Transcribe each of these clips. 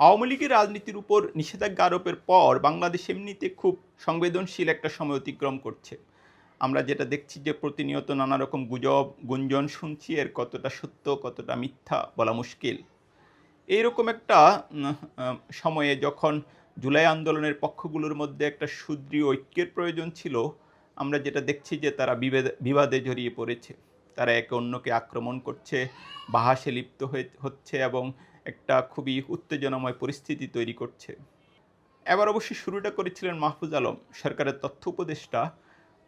আওয়ামী লীগের রাজনীতির উপর নিষেধাজ্ঞা আরোপের পর বাংলাদেশ এমনিতে খুব সংবেদনশীল একটা সময় অতিক্রম করছে। আমরা যেটা দেখছি যে প্রতিনিয়ত নানা রকম গুজব, গুঞ্জন শুনছি, এর কতটা সত্য, কতটা মিথ্যা বলা মুশকিল। এইরকম একটা সময়ে যখন জুলাই আন্দোলনের পক্ষগুলোর মধ্যে একটা সুদৃঢ় ঐক্যের প্রয়োজন ছিল, আমরা যেটা দেখছি যে তারা বিবাদে জড়িয়ে পড়েছে। তারা একে অন্যকে আক্রমণ করছে বাহাসে লিপ্ত হয়ে, হচ্ছে এবং একটা খুবই উত্তেজনাময় পরিস্থিতি তৈরি করছে। এবার অবশ্যই শুরুটা করেছিলেন মাহফুজ আলম, সরকারের তথ্য উপদেষ্টা।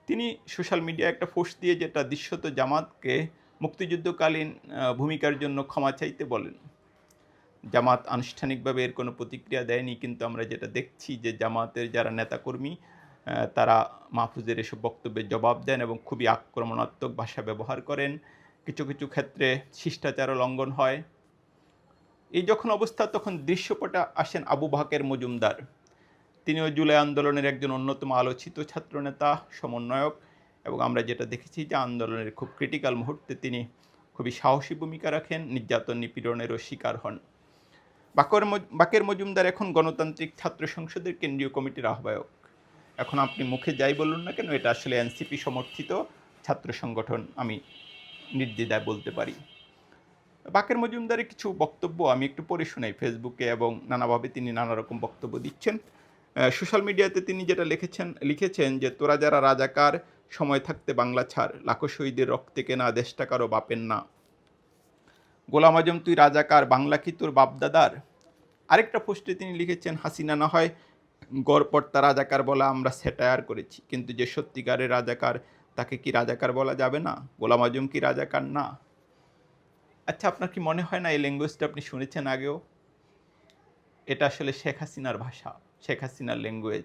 তিনি সোশ্যাল মিডিয়ায় একটা পোস্ট দিয়ে যেটা দৃশ্যত জামাতকে মুক্তিযুদ্ধকালীন ভূমিকার জন্য ক্ষমা চাইতে বলেন। জামাত আনুষ্ঠানিকভাবে এর কোনো প্রতিক্রিয়া দেয়নি, কিন্তু আমরা যেটা দেখছি যে জামাতের যারা নেতাকর্মী তারা মাহফুজের এসব বক্তব্যের জবাব দেন এবং খুবই আক্রমণাত্মক ভাষা ব্যবহার করেন। কিছু কিছু ক্ষেত্রে শিষ্টাচারও লঙ্ঘন হয়। এই যখন অবস্থা, তখন দৃশ্যপটে আসেন আবু বাকের মজুমদার। তিনিও জুলাই আন্দোলনের একজন অন্যতম আলোচিত ছাত্রনেতা, সমন্বয়ক এবং আমরা যেটা দেখেছি যে আন্দোলনের খুব ক্রিটিক্যাল মুহূর্তে তিনি খুবই সাহসী ভূমিকা রাখেন, নির্যাতন নিপীড়নেরও শিকার হন। বাকর বাকের মজুমদার এখন গণতান্ত্রিক ছাত্র সংসদের কেন্দ্রীয় কমিটির আহ্বায়ক। এখন আপনি মুখে যাই বলুন না কেন, এটা আসলে এনসিপি সমর্থিত ছাত্র সংগঠন, আমি নির্দ্বিধায় বলতে পারি। বাকের মজুমদারের কিছু বক্তব্য আমি একটু পড়ে শোনাই ফেসবুকে এবং নানাভাবে তিনি নানা রকম বক্তব্য দিচ্ছেন। সোশ্যাল মিডিয়াতে তিনি যেটা লিখেছেন লিখেছেন যে, তোরা যারা রাজাকার, সময় থাকতে বাংলা ছাড়। লাখো শহীদের রক্তে কেনা দেশটা কারও বাপের না। গোলাম আজম, তুই রাজাকার, বাংলা কি তোর বাপদাদার? আরেকটা পোস্টে তিনি লিখেছেন, হাসিনা না হয় গড়পর্তা রাজাকার বলা আমরা স্যাটায়ার করেছি। কিন্তু যে সত্যিকারের রাজাকার, তাকে কি রাজাকার বলা যাবে না? গোলাম আজম কি রাজাকার না? আচ্ছা আপনার কি মনে হয় না এই ল্যাঙ্গুয়েজটা আপনি শুনেছেন আগেও? এটা আসলে শেখ হাসিনার ভাষা, শেখ হাসিনার ল্যাঙ্গুয়েজ।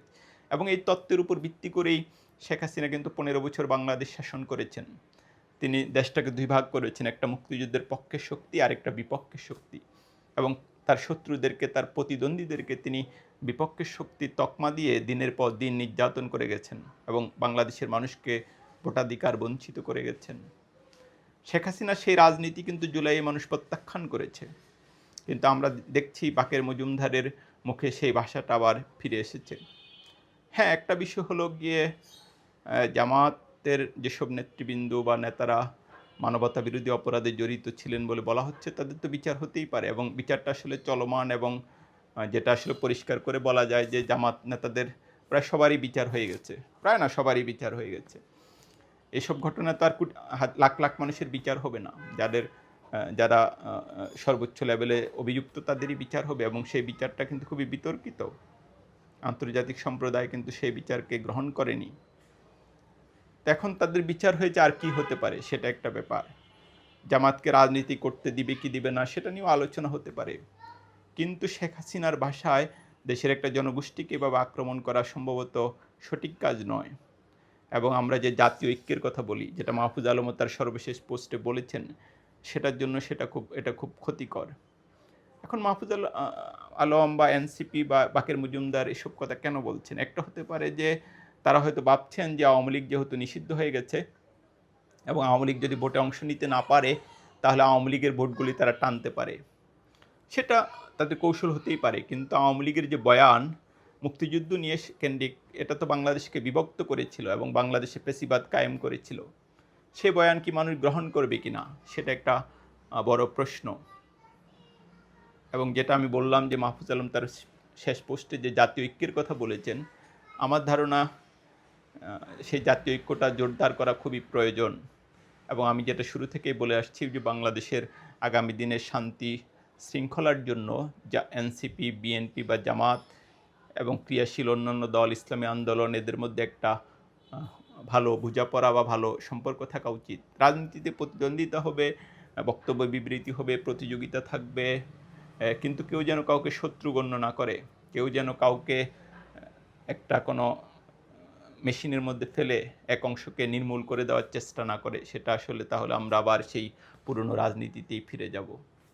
এবং এই তত্ত্বের উপর ভিত্তি করেই শেখ হাসিনা কিন্তু পনেরো বছর বাংলাদেশ শাসন করেছেন। তিনি দেশটাকে দুই ভাগ করেছেন, একটা মুক্তিযুদ্ধের পক্ষের শক্তি আর একটা বিপক্ষের শক্তি। এবং তার শত্রুদেরকে, তার প্রতিদ্বন্দ্বীদেরকে তিনি বিপক্ষের শক্তি তকমা দিয়ে দিনের পর দিন নির্যাতন করে গেছেন এবং বাংলাদেশের মানুষকে ভোটাধিকার বঞ্চিত করে গেছেন। শেখ হাসিনা সেই রাজনীতি কিন্তু জুলাইয়ে মানুষ প্রত্যাখ্যান করেছে। কিন্তু আমরা দেখছি বাকের মজুমদারের মুখে সেই ভাষাটা আবার ফিরে এসেছে। হ্যাঁ একটা বিষয় হলো গিয়ে জামাতের যেসব নেতৃবৃন্দ বা নেতারা মানবতা বিরোধী অপরাধে জড়িত ছিলেন বলে বলা হচ্ছে, তাদের তো বিচার হতেই পারে এবং বিচারটা আসলে চলমান এবং যেটা আসলে পরিষ্কার করে বলা যায় যে জামাত নেতাদের প্রায় সবারই বিচার হয়ে গেছে। প্রায় না, সবারই বিচার হয়ে গেছে। এসব ঘটনা তো আর লাখ লাখ মানুষের বিচার হবে না। যাদের যারা সর্বোচ্চ লেভেলে অভিযুক্ত তাদেরই বিচার হবে এবং সেই বিচারটা কিন্তু খুবই বিতর্কিত। আন্তর্জাতিক সম্প্রদায় কিন্তু সেই বিচারকে গ্রহণ করেনি। এখন তাদের বিচার হয়েছে আর কি হতে পারে সেটা একটা ব্যাপার। জামাতকে রাজনীতি করতে দিবে কি দিবে না সেটা নিয়েও আলোচনা হতে পারে। কিন্তু শেখ হাসিনার ভাষায় দেশের একটা জনগোষ্ঠীকে এভাবে আক্রমণ করা সম্ভবত সঠিক কাজ নয়। এবং আমরা যে জাতীয় ঐক্যের কথা বলি, যেটা মাহফুজ আলমও তার সর্বশেষ পোস্টে বলেছেন, সেটার জন্য সেটা খুব, এটা খুব ক্ষতিকর। এখন মাহফুজ আল- আলম বা এনসিপি বা বাকের মজুমদার এসব কথা কেন বলছেন? একটা হতে পারে যে তারা হয়তো ভাবছেন যে আওয়ামী লীগ যেহেতু নিষিদ্ধ হয়ে গেছে এবং আওয়ামী লীগ যদি ভোটে অংশ নিতে না পারে, তাহলে আওয়ামী লীগের ভোটগুলি তারা টানতে পারে। সেটা তাদের কৌশল হতেই পারে, কিন্তু আওয়ামী লীগের যে বয়ান মুক্তিযুদ্ধ নিয়ে কেন্দ্রিক, এটা তো বাংলাদেশকে বিভক্ত করেছিল এবং বাংলাদেশে পেশিবাদ কায়েম করেছিল। সে বয়ান কি মানুষ গ্রহণ করবে কি না, সেটা একটা বড় প্রশ্ন। এবং যেটা আমি বললাম যে মাহফুজ আলম তার শেষ পোস্টে যে জাতীয় ঐক্যের কথা বলেছেন, আমার ধারণা সেই জাতীয় ঐক্যটা জোরদার করা খুবই প্রয়োজন। এবং আমি যেটা শুরু থেকেই বলে আসছি যে বাংলাদেশের আগামী দিনের শান্তি শৃঙ্খলার জন্য যা এনসিপি, বিএনপি বা জামাত এবং ক্রিয়াশীল অন্যান্য দল, ইসলামী আন্দোলন, এদের মধ্যে একটা ভালো বোঝাপড়া বা ভালো সম্পর্ক থাকা উচিত। রাজনীতিতে প্রতিদ্বন্দ্বিতা হবে, বক্তব্য বিবৃতি হবে, প্রতিযোগিতা থাকবে কিন্তু কেউ যেন কাউকে শত্রু গণ্য না করে। কেউ যেন কাউকে একটা কোনো মেশিনের মধ্যে ফেলে এক অংশকে নির্মূল করে দেওয়ার চেষ্টা না করে, সেটা আসলে তাহলে আমরা আবার সেই পুরনো রাজনীতিতেই ফিরে যাব।